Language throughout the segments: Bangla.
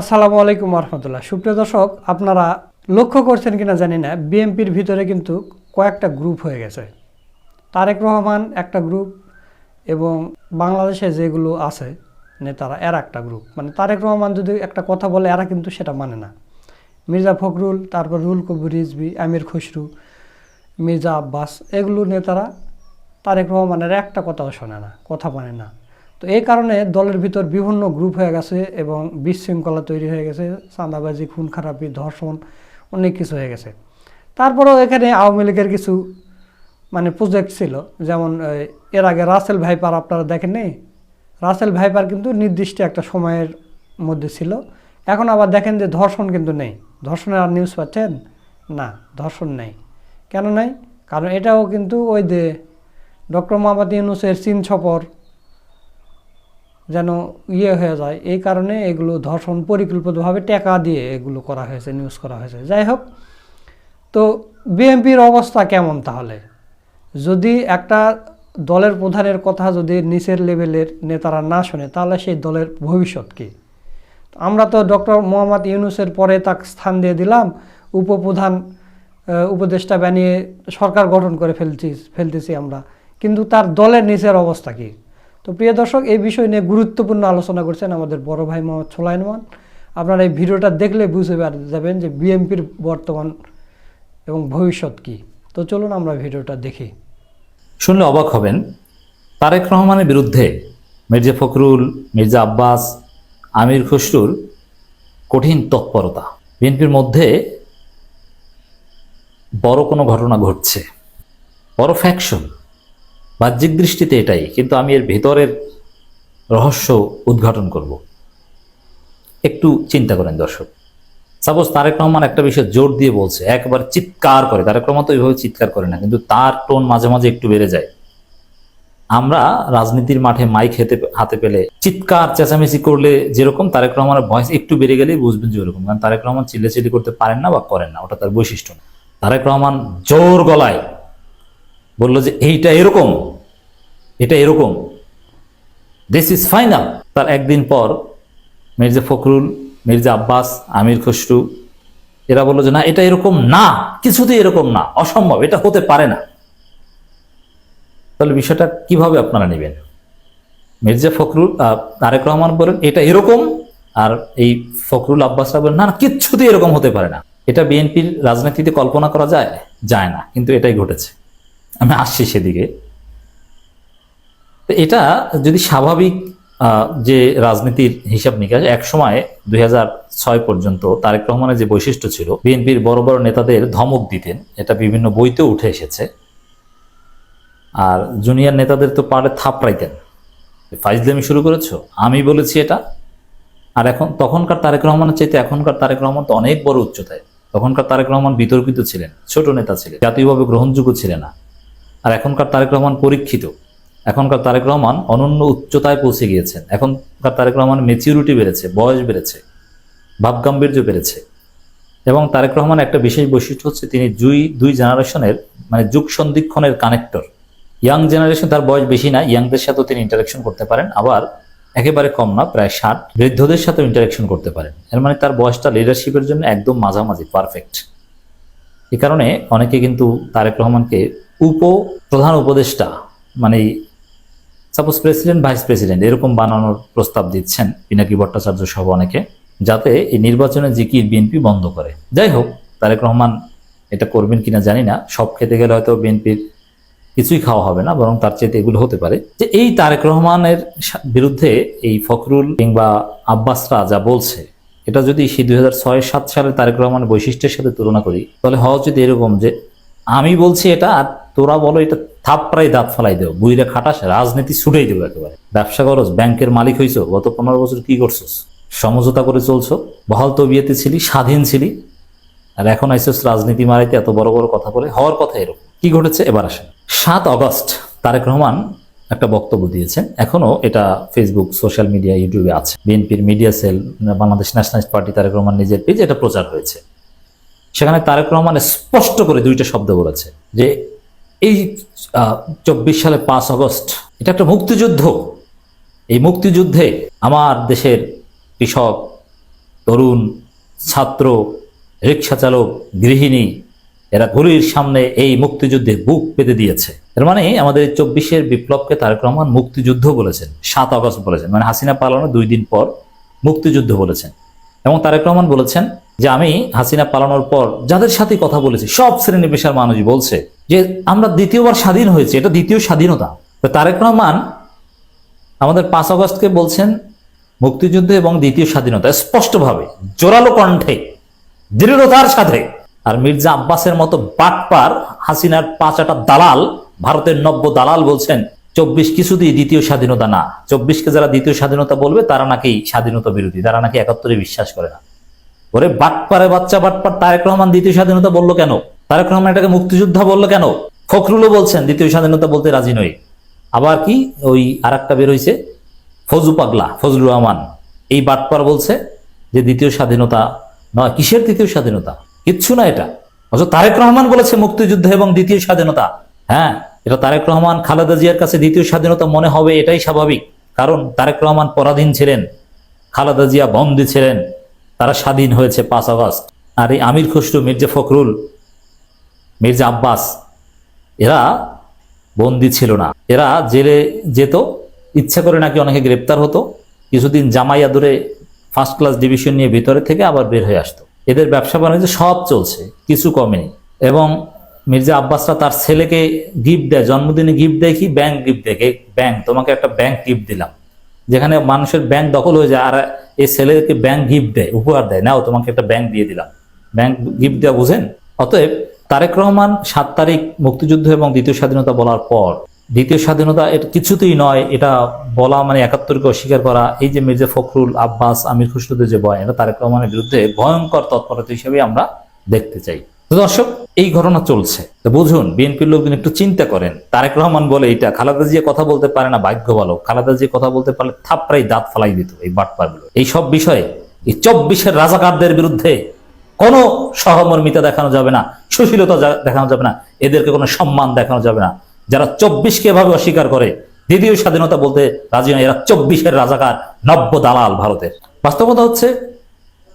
আসসালামু আলাইকুম রহমতুল্লাহ সুপ্রিয় দর্শক, আপনারা লক্ষ্য করছেন কিনা জানি না, বিএনপির ভিতরে কিন্তু কয়েকটা গ্রুপ হয়ে গেছে। তারেক রহমান একটা গ্রুপ এবং বাংলাদেশে যেগুলো আছে নেতারা, এরা একটা গ্রুপ। মানে তারেক রহমান যদি একটা কথা বলে, এরা কিন্তু সেটা মানে না। মির্জা ফখরুল, তারপর রুল কবির রিজবি আমির খসরু, মির্জা আব্বাস, এগুলো নেতারা তারেক রহমানের একটা কথাও শোনে না, কথা মানে না। তো এই কারণে দলের ভিতর বিভিন্ন গ্রুপ হয়ে গেছে এবং বিশৃঙ্খলা তৈরি হয়ে গেছে, চাঁদাবাজি খুন খারাপি ধর্ষণ, অনেক কিছু হয়ে গেছে। তারপরেও এখানে আওয়ামী লীগের কিছু মানে প্রজেক্ট ছিল, যেমন এর আগে রাসেল ভাইপার আপনারা দেখেন নেই রাসেল ভাইপার কিন্তু নির্দিষ্ট একটা সময়ের মধ্যে ছিল। এখন আবার দেখেন যে ধর্ষণ কিন্তু নেই। ধর্ষণের আর নিউজ পাচ্ছেন? না, ধর্ষণ নেই। কেন নাই? কারণ এটাও কিন্তু ওই যে ডক্টর মোহাম্মদ ইউনুসের চীন ছপর যেন ইয়ে হয়ে যায়। এই কারণে এগুলো ধর্ষণ পরিকল্পিতভাবে টাকা দিয়ে এগুলো করা হয়েছে নিউজ করা হয়েছে। যাই হোক, তো বিএনপির অবস্থা কেমন তাহলে? যদি একটা দলের প্রধানের কথা যদি নিচের লেভেলের নেতারা না শোনে, তাহলে সেই দলের ভবিষ্যৎ কী? আমরা তো ডক্টর মোহাম্মদ ইউনুসের পরে তাক স্থান দিয়ে দিলাম, উপপ্রধান উপদেষ্টা বানিয়ে সরকার গঠন করে ফেলছি ফেলতেছি আমরা। কিন্তু তার দলের নিচের অবস্থা কি? তো প্রিয় দর্শক, এই বিষয় নিয়ে গুরুত্বপূর্ণ আলোচনা করছেন আমাদের বড় ভাই মোহাম্মদ সোলাইনমান আপনারা এই ভিডিওটা দেখলে পার- যাবেন যে বিএনপির বর্তমান এবং ভবিষ্যৎ কি। তো চলুন আমরা ভিডিওটা দেখি। শুনলে অবাক হবেন, তারেক রহমানের বিরুদ্ধে মির্জা ফখরুল, মির্জা আব্বাস, আমির খসরুর কঠিন তৎপরতা। বিএনপির মধ্যে বড় কোনো ঘটনা ঘটছে। বড় ফ্যাকশন বাহ্যিক দৃষ্টিতে এটাই, কিন্তু আমি এর ভেতরের রহস্য উদ্ঘাটন করব। একটু চিন্তা করেন দর্শক। সাপোজ তারেক রহমান একটা বিষয় জোর দিয়ে বলছে, একবার চিৎকার করে, তারেক রহমান তো এইভাবে চিৎকার করে না, কিন্তু তার টোন মাঝে মাঝে একটু বেড়ে যায়। আমরা রাজনীতির মাঠে মাইক হেতে, হাতে পেলে চিৎকার, চেঁচামেচি করলে যেরকম তারেক রহমানের ভয়েস একটু বেড়ে গেলেই বুঝবেন যে ওরকম, কারণ তারেক রহমান চিল্লাচিল্লি করতে পারেন না বা করেন না, ওটা তার বৈশিষ্ট্য তারেক রহমান জোর গলায় বলল যে এইটা এরকম এটা এরকম। দিস ইজ ফাইনাল তার একদিন পর মির্জা ফখরুল, মির্জা আব্বাস, আমির খসরু, এরা বলল যে, না, এটা এরকম না। কিছুতেই এরকম না। অসম্ভব। এটা হতে পারে না। তাহলে বিষয়টা কীভাবে আপনারা নেবেন? মির্জা ফখরুল তারেক রহমান বলেন, এটা এরকম। আর এই ফখরুল, আব্বাসরা বলেন, না কিচ্ছুতেই এরকম হতে পারে না। এটা বিএনপির রাজনীতিতে কল্পনা করা যায়? যায় না। কিন্তু এটাই ঘটেছে। আমি আসছি সেদিকে। তো এটা যদি স্বাভাবিক যে রাজনীতির হিসাব নিকাশ, এক সময় দুই পর্যন্ত তারেক রহমানের যে বৈশিষ্ট্য ছিল, বিএনপির বড় বড় নেতাদের ধমক দিতেন, এটা বিভিন্ন বইতেও উঠে এসেছে। আর জুনিয়র নেতাদের তো পারে থাপড়াইতেন। ফাইজলামি শুরু করেছ? আমি বলেছি এটা। আর এখন তখনকার তারেক রহমানের চাইতে এখনকার তারেক রহমান তো অনেক বড় উচ্চতায়। তখনকার তারেক রহমান বিতর্কিত ছিলেন, ছোট নেতা ছিলেন, জাতীয়ভাবে গ্রহণযোগ্য ছিলেন না। আর এখনকার তারেক রহমান পরীক্ষিত। এখনকার তারেক রহমান অনন্য উচ্চতায় পৌঁছে গিয়েছেন। এখনকার তারেক রহমান মেচিউরিটি বেড়েছে, বয়স বেড়েছে, ভাবগাম্ভীর্য বেড়েছে। এবং তারেক রহমান একটা বিশেষ বৈশিষ্ট্য হচ্ছে তিনি দুই দুই জেনারেশনের মানে যুগ সন্ধিক্ষণের কানেক্টর ইয়াং জেনারেশন তার বয়স বেশি না ইয়াংদের সাথেও তিনি ইন্টারাকশন করতে পারেন, আবার একেবারে কম না, প্রায় ষাট বৃদ্ধদের সাথেও ইন্টারাকশন করতে পারেন। এর মানে তার বয়সটা লিডারশিপের জন্য একদম মাঝামাঝি পারফেক্ট এ কারণে অনেকে কিন্তু তারেক রহমানকে উপ প্রধান উপদেষ্টা মানে সাপোজ প্রেসিডেন্ট ভাইস প্রেসিডেন্ট এরকম বানানোর প্রস্তাব দিচ্ছেন পিনাকি ভট্টাচার্য সহ অনেকে, যাতে এই নির্বাচনে জিকির বিএনপি বন্ধ করে। যাই হোক, তারেক রহমান এটা করবেন কিনা জানি না, সব খেতে গেলে হয়তো বিএনপির কিছুই খাওয়া হবে না, বরং তার চেয়ে এগুলো হতে পারে। যে এই তারেক রহমানের বিরুদ্ধে এই ফখরুল কিংবা আব্বাসরা যা বলছে, এটা যদি সেই দুই হাজার ছয় সাত সালে তারেক রহমানের বৈশিষ্ট্যের সাথে তুলনা করি, তাহলে হওয়া উচিত এরকম যে আমি বলছি এটা, আর তোরা বলো এটা থাপড়াই দাঁত ফালাই দেবো বুইরা খাটাস, রাজনীতি ছুটেই দেবো একেবারে। ব্যবসা করস, ব্যাংকের মালিক হইছো, গত পনেরো বছর কি করছস? সমঝোতা করে চলছো, বহাল তবিয়েতে ছিলি, স্বাধীন ছিলি, আর এখন আইসোস রাজনীতি মারাইতে এত বড় বড় কথা বলে, হওয়ার কথা এরকম। কি ঘটেছে? এবার আসেন। সাত অগস্ট তারেক রহমান একটা বক্তব্য দিয়েছেন, এখনও এটা ফেসবুক সোশ্যাল মিডিয়া ইউটিউবে আছে। বিএনপির media cell Bangladesh nationalist party Tarek Rahman নিজের পেজ এটা প্রচার হয়েছে। সেখানে তারেক রহমান স্পষ্ট করে দুইটা শব্দ বলেছে যে এই চব্বিশ সালে পাঁচ আগস্ট, এটা একটা মুক্তিযুদ্ধ। এই মুক্তিযুদ্ধে আমার দেশের কৃষক, তরুণ, ছাত্র, রিক্সা চালক, গৃহিণী, এরা ঘড়ির সামনে এই মুক্তিযুদ্ধে বুক পেতে দিয়েছে। এর মানে আমাদের চব্বিশের বিপ্লবকে তারেক রহমান মুক্তিযুদ্ধ বলেছেন, সাত আগস্ট বলেছেন। মানে হাসিনা পালানোর দুই দিন পর মুক্তিযুদ্ধ বলেছেন। এবং তারেক রহমান বলেছেন যে আমি হাসিনা পালানোর পর যাদের সাথে কথা বলেছি, সব শ্রেণি পেশার মানুষই বলছে যে আমরা দ্বিতীয়বার স্বাধীন হয়েছে, এটা দ্বিতীয় স্বাধীনতা। তারেক রহমান আমাদের পাঁচ আগস্টকে বলছেন, মুক্তিযুদ্ধ এবং দ্বিতীয় স্বাধীনতা, স্পষ্টভাবে, জোরালো কণ্ঠে, দৃঢ়তার সাথে। আর মির্জা আব্বাসের মতো বাটপার হাসিনার পাঁচাটা দালাল, ভারতের নব্য দালাল বলছেন, চব্বিশ কিছুতেই দ্বিতীয় স্বাধীনতা না। চব্বিশকে যারা দ্বিতীয় স্বাধীনতা বলবে, তারা নাকি স্বাধীনতা বিরোধী, তারা নাকি একাত্তরে বিশ্বাস করে না। ওরে বাটপারে বাচ্চা, বাটপার তারেক রহমান দ্বিতীয় স্বাধীনতা বলল কেন? তারেক রহমান এটাকে মুক্তিযোদ্ধা বলল কেন? ফখরুলও বলছেন দ্বিতীয় স্বাধীনতা বলতে রাজি নই। আবার কি? ওই আর একটা বের হয়েছে ফজু পাগলা, ফজলুর রহমান। এই বাটপার বলছে যে দ্বিতীয় স্বাধীনতা নয়, কিসের তৃতীয় স্বাধীনতা? কিচ্ছু না এটা। অথচ তারেক রহমান বলেছে মুক্তিযুদ্ধ এবং দ্বিতীয় স্বাধীনতা। হ্যাঁ এটা তারেক রহমান, খালেদা জিয়ার কাছে দ্বিতীয় স্বাধীনতা মনে হবে, এটাই স্বাভাবিক। কারণ তারেক রহমান পরাধীন ছিলেন, খালেদা জিয়া বন্দী ছিলেন। তারা স্বাধীন হয়েছে পাঁচ আগস্ট। আর এই আমির খসরু, মির্জা ফখরুল, মির্জা আব্বাস, এরা বন্দি ছিল না। এরা জেলে যেত, ইচ্ছা করে নাকি অনেকে গ্রেপ্তার হতো। কিছুদিন জামাইয়া ধরে ফার্স্ট ক্লাস ডিভিশন নিয়ে ভিতরে থেকে আবার বের হয়ে আসতো। এদের ব্যবসা বাণিজ্য সব চলছে, কিছু কমেনি। এবং মির্জা আব্বাসরা তার ছেলেকে গিফট দেয়, জন্মদিনে গিফট দেয় কি? ব্যাংক গিফট দেয়। ব্যাংক তোমাকে একটা ব্যাংক গিফট দিলাম। যেখানে মানুষের ব্যাংক দখল হয়ে যায় আর এই ছেলেকে ব্যাংক গিফট দেয়, উপহার দেয়। নাও, তোমাকে একটা ব্যাংক দিয়ে দিলাম। ব্যাংক গিফট দেওয়া বুঝেন? অতএব তারেক রহমান সাত তারিখ মুক্তিযুদ্ধ এবং দ্বিতীয় স্বাধীনতা বলার পর, দ্বিতীয় স্বাধীনতা এটা কিছুতেই নয়, এটা বলা মানে একাত্তরকে অস্বীকার করা। এই যে মির্জা ফখরুল, আব্বাস, আমির খুসরুদের যে বয়ান, এটা তারেক রহমানের বিরুদ্ধে ভয়ঙ্কর তৎপরতা হিসেবে আমরা দেখতে চাই। দর্শক এই ঘটনা চলছে। তো বুঝুন, বিএনপির লোকজন একটু চিন্তা করেন। তারেক রহমান বলে এটা, খালাদা জিয়া কথা বলতে পারে না, ভাগ্য ভালো। খালাদা জিয়া কথা বলতে পারলে থাপড়াই দাঁত ফালাই দিত এই বাটপারগুলো। এই সব বিষয়ে এই চব্বিশের রাজাকারদের বিরুদ্ধে কোনো সহমর্মিতা দেখানো যাবে না, সুশীলতা দেখানো যাবে না, এদেরকে কোনো সম্মান দেখানো যাবে না। যারা চব্বিশকে এভাবে অস্বীকার করে, দ্বিতীয় স্বাধীনতা বলতে রাজি নয়, এরা চব্বিশের রাজাকার, নব্য দালাল ভারতের। বাস্তবতা হচ্ছে,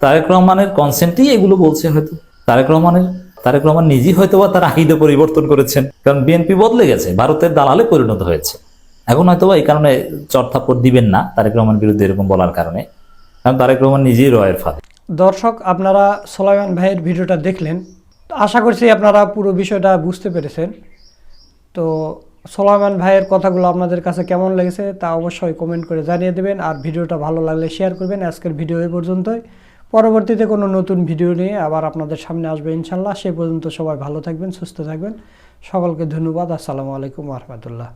তারেক রহমানের কনসেন্টই এগুলো বলছে হয়তো। তারেক রহমানের তারেক রহমান নিজেই হয়তো বা তার আহিদে পরিবর্তন করেছেন। কারণ বিএনপি বদলে গেছে, ভারতের দালালে পরিণত হয়েছে। এখন হয়তো এই কারণে চর্থাপট দিবেন না তারেক রহমান বিরুদ্ধে এরকম বলার কারণে। কারণ তারেক রহমান নিজেই রয়ের ফাঁদে। দর্শক, আপনারা সোলাইমান ভাইয়ের ভিডিওটা দেখলেন। আশা করছি আপনারা পুরো বিষয়টা বুঝতে পেরেছেন। তো সোলাইমান ভাইয়ের কথাগুলো আপনাদের কাছে কেমন লেগেছে তা অবশ্যই কমেন্ট করে জানিয়ে দেবেন। আর ভিডিওটা ভালো লাগলে শেয়ার করবেন। আজকের ভিডিও এই পর্যন্তই। পরবর্তীতে কোনো নতুন ভিডিও নিয়ে আবার আপনাদের সামনে আসবে ইনশাল্লাহ। সে পর্যন্ত সবাই ভালো থাকবেন, সুস্থ থাকবেন। সকলকে ধন্যবাদ। আসসালামু আলাইকুম রহমতুল্লাহ।